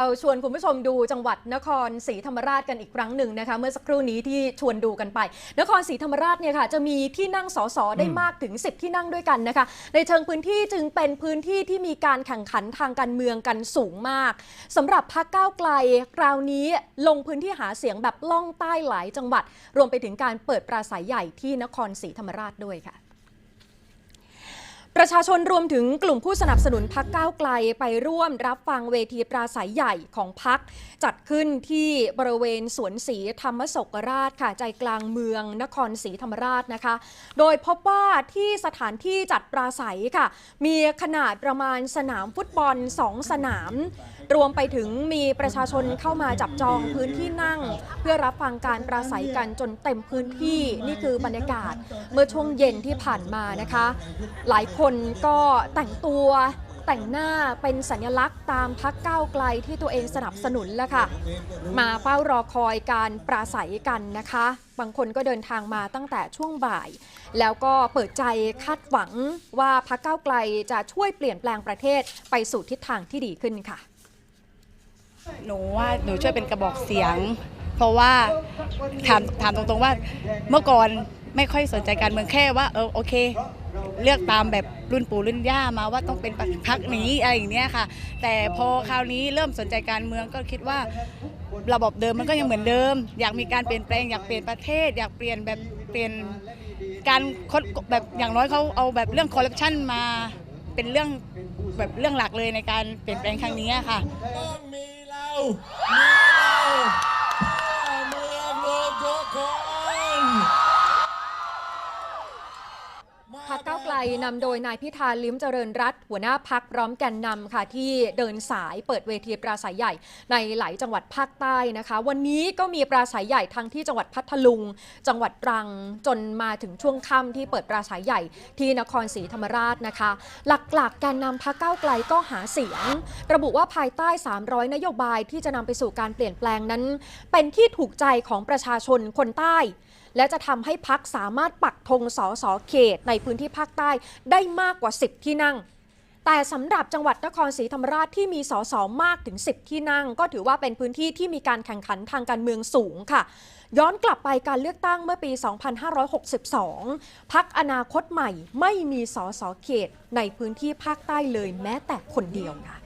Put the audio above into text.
เราชวนคุณผู้ชมดูจังหวัดนครศรีธรรมราชกันอีกครั้งหนึ่งนะคะเมื่อสักครู่นี้ที่ชวนดูกันไป นครศรีธรรมราชเนี่ยค่ะจะมีที่นั่งสสได้มากถึง 10 ที่นั่งด้วยกันนะคะ ในเชิงพื้นที่จึงเป็นพื้นที่ที่มีการแข่งขันทางการเมืองกันสูงมากสำหรับพรรคก้าวไกลคราวนี้ลงพื้นที่หาเสียงแบบล่องใต้หลายจังหวัด รวมไปถึงการเปิดปราศัยใหญ่ที่นครศรีธรรมราชด้วยค่ะ ประชาชนรวมถึงกลุ่มผู้สนับสนุนพักก้าวไกลไปร่วมรับฟังเวทีปราศัยใหญ่ของพัก จัดขึ้นที่บริเวณสวนศรีธรรมศกราชค่ะใจกลางเมืองนครศรีธรรมราชนะคะ โดยพบว่าที่สถานที่จัดปราศัยค่ะ มีขนาดประมาณสนามฟุตบอล 2 สนาม รวมไปถึงมีประชาชนเข้ามาจับจองพื้นที่นั่ง เพื่อรับฟังการปราศัยกันจนเต็มพื้นที่นี่คือบรรยากาศ เมื่อช่วงเย็นที่ผ่านมานะคะ หลายคนก็แต่งตัวแต่งหน้าเป็นสัญลักษณ์ตามพักก้าวไกลที่ตัวเองสนับสนุนแล้วค่ะ มาเฝ้ารอคอยการปราศัยกันนะคะ บางคนก็เดินทางมาตั้งแต่ช่วงบ่าย แล้วก็เปิดใจคาดหวังว่าพักก้าวไกลจะช่วยเปลี่ยนแปลงประเทศไปสู่ทิศทางที่ดีขึ้นค่ะ หนูว่าหนูช่วยเป็นกระบอกเสียง เพราะว่าถามถามตรงๆว่าเมื่อก่อนไม่ค่อยสนใจการเมืองแค่ว่าเออโอเค เลือกตามแบบรุ่นปู่รุ่นย่ามาว่าต้องเป็นพักนี้อะไรอย่างเนี้ยค่ะ แต่พอคราวนี้เริ่มสนใจการเมืองก็คิดว่าระบบเดิมมันก็ยังเหมือนเดิม อยากมีการเปลี่ยนแปลงอยากเปลี่ยนประเทศ อยากเปลี่ยนแบบเปลี่ยนการคดแบบอย่างน้อยเขาเอาแบบเรื่องคอร์รัปชันมาเป็นเรื่องแบบเรื่องหลักเลยในการเปลี่ยนแปลงครั้งนี้ค่ะ ต้องมีเรามีเรา พักเก้าไกลนำโดยนายพิธาลิ้มเจริญรัตหัวหน้าพักพร้อมแกนนำค่ะ ที่เดินสายเปิดเวทีปราศัยใหญ่ในหลายจังหวัดภาคใต้นะคะ วันนี้ก็มีปราศัยใหญ่ทั้งที่จังหวัดพัทลุง จังหวัดตรังจนมาถึงช่วงค่ำที่เปิดปราศัยใหญ่ที่นครศรีธรรมราชนะคะ หลักๆ แกนนำพักเก้าไกลก็หาเสียง ระบุว่าภายใต้ 300 นโยบายที่จะนำไปสู่การเปลี่ยนแปลงนั้น เป็นที่ถูกใจของประชาชนคนใต้และจะทำให้พักสามารถปักธงสอสอเขตในพื้นที่ภาคใต้ได้มากกว่า 10 ที่นั่งแต่สำหรับจังหวัดนครศรีธรรมราชที่มีสสมากถึง 10 ที่นั่ง ก็ถือว่าเป็นพื้นที่ที่มีการแข่งขันทางการเมืองสูงค่ะ ย้อนกลับไปการเลือกตั้งเมื่อปี 2562 พักอนาคตใหม่ไม่มีสสเขตในพื้นที่ภาคใต้เลยแม้แต่คนเดียวค่ะ